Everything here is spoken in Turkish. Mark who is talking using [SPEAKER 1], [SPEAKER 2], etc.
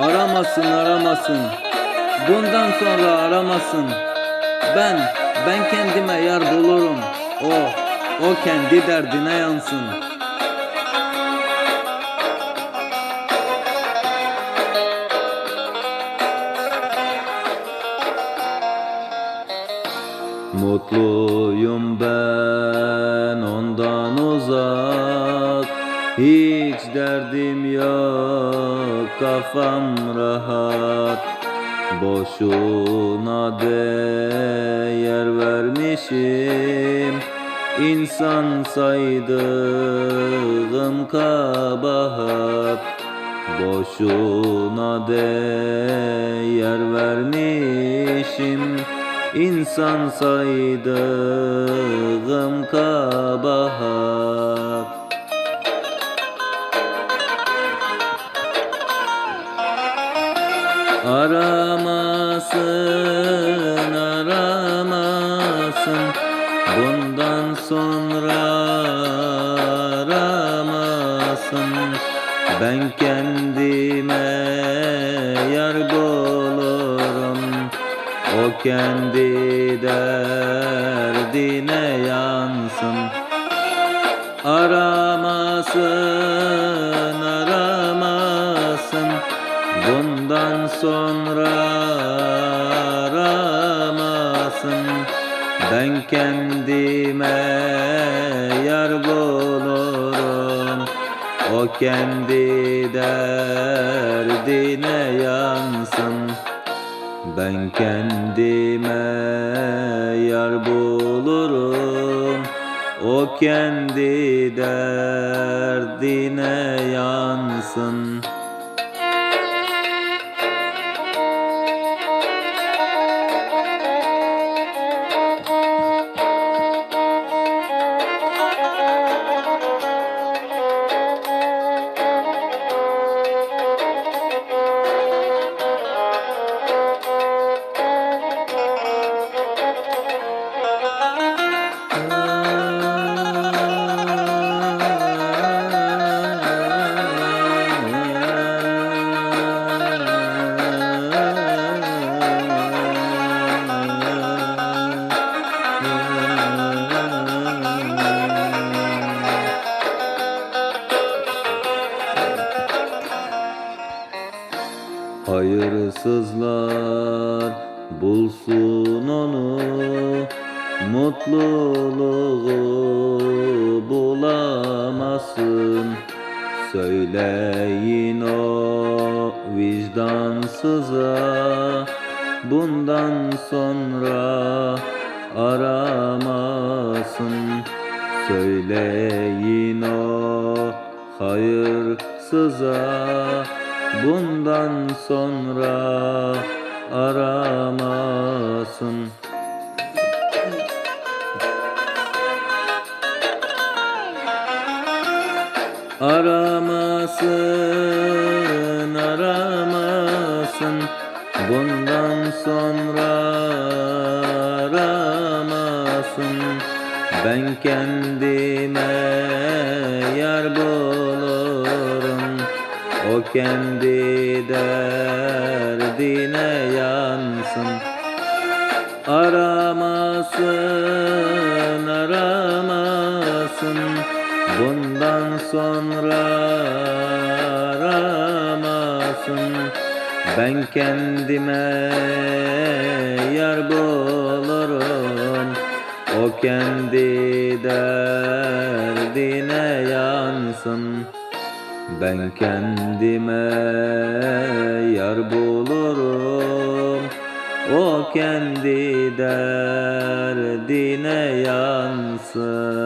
[SPEAKER 1] aramasın aramasın. Bundan sonra aramasın. Ben, ben kendime yar bulurum. O, o kendi derdine yansın. Mutluyum ben ondan uzak Hiç derdim yok kafam rahat. Boşuna değer vermişim. İnsan saydığım kabahat. Boşuna değer vermişim. İnsan saydığım Aramasın, aramasın. Bundan sonra aramasın. Ben kendime yar bulurum. O kendi derdine yansın. Aramasın, sonra aramasın. Ben kendime yar bulurum. O kendi derdine yansın. Ben kendime yar bulurum. O kendi derdine yansın Hayırsızlar bulsun onu Mutluluğu bulamasın. Söyleyin o vicdansıza Bundan sonra aramasın. Söyleyin o hayırsıza Bundan sonra aramasın. Aramasın, aramasın. Bundan sonra aramasın. Ben kendime Kendi derdine yansın. Aramasın, aramasın. Bundan sonra aramasın. Ben kendime yar bulurum. O kendi derdine yansın Ben kendime yar bulurum. O kendi derdine yansın